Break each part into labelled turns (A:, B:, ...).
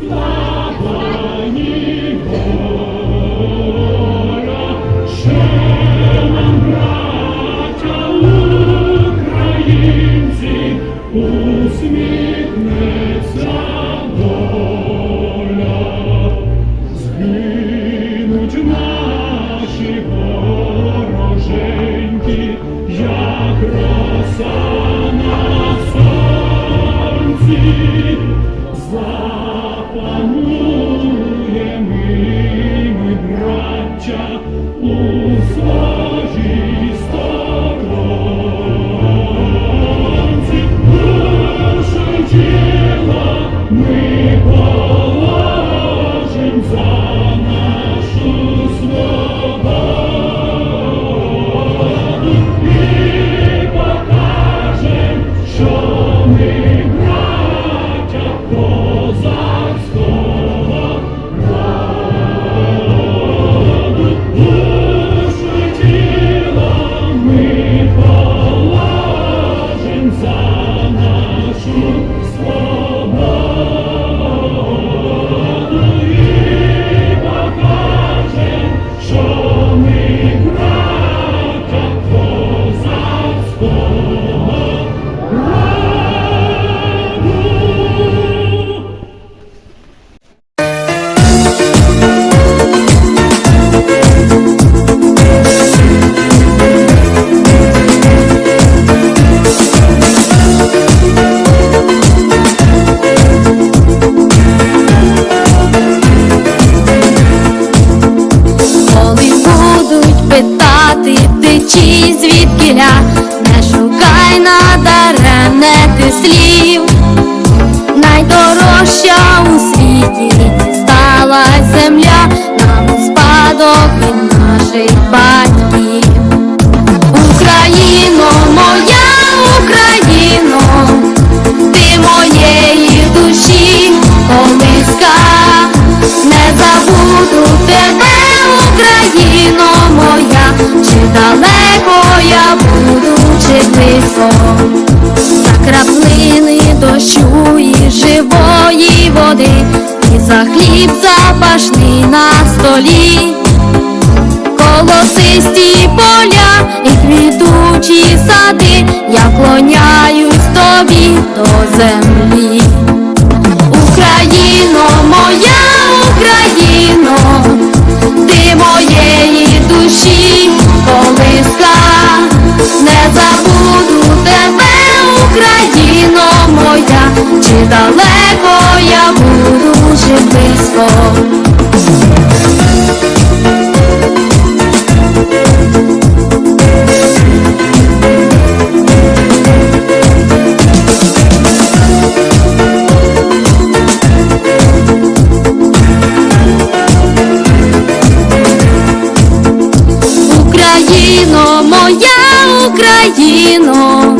A: Усміхнеться у
B: питати ти чи звідкіля, не шукай надаремне ти слів. Найдорожча у світі хліб запашний на столі. Колосисті поля і квітучі сади, я клоняюсь тобі до землі. Україно, моя Україно, ти моєї душі колиска, не забуду тебе, Україно моя, чи далеко Україно, моя Україно,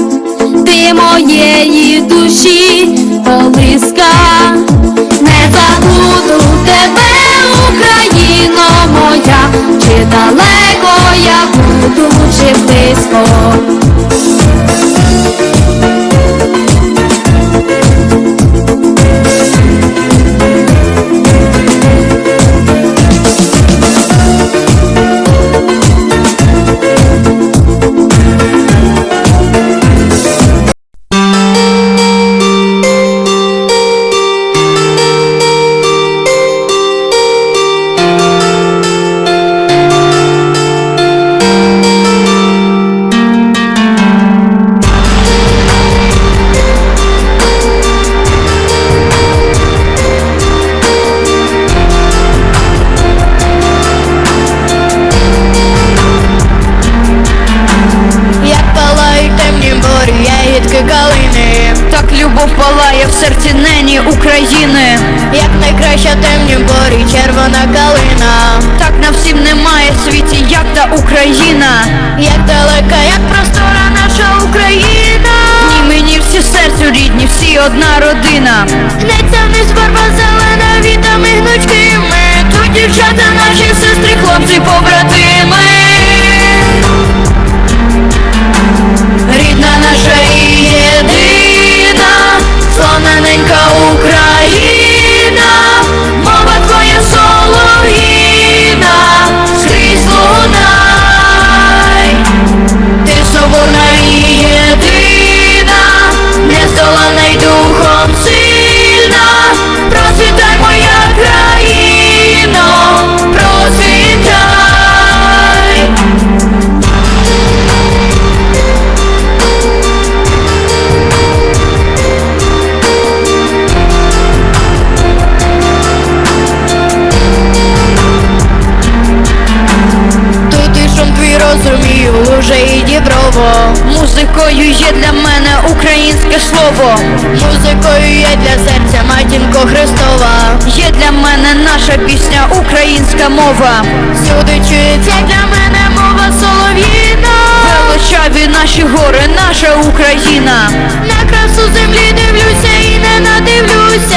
B: ти моєї душі колиска,
C: corazón ягідки калини
D: Так любов палає в серці нені України.
C: Як найкраща темні борі, червона калина
D: Так на всім немає в світі, як та Україна.
C: Як далека, як простора наша Україна
D: Ні, мені всі серцю рідні, всі одна родина.
C: Гнеться вниз барва зелена, вітами гнучкими Тут дівчата наші сестри, хлопці, побратими слово. Музикою є для серця матінко Христова. Є для мене наша пісня, українська мова. Сюди чується для мене мова солов'їна. Величаві наші гори, наша Україна. На красу землі дивлюся і не надивлюся.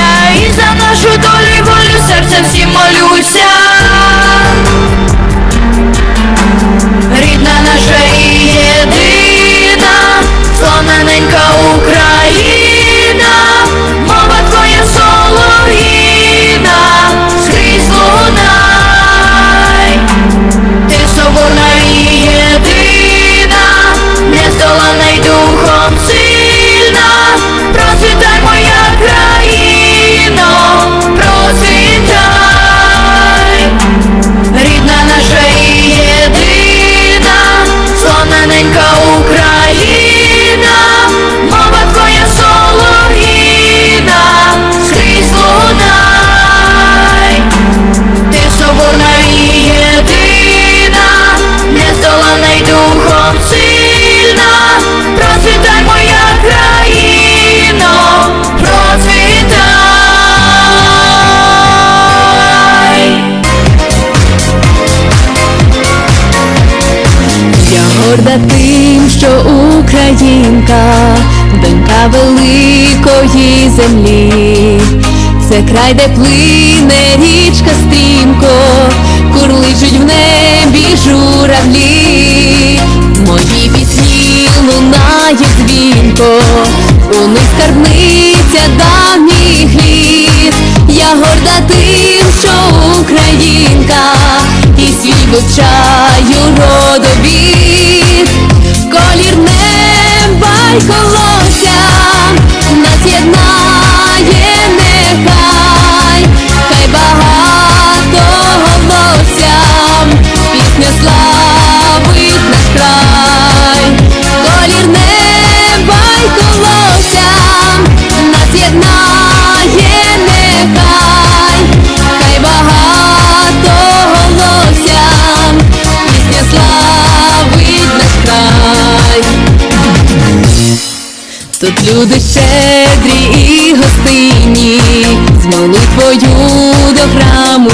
A: Великої землі, це край, де плине річка стрімко, курличуть в небі журавлі, мої пісні лунають дзвінко, у них скарбниця давніх літ. Я горда тим, що Українка, і свій вивчаю родовід, колір неба й колося люди щедрі і гостинні, з молитвою до храму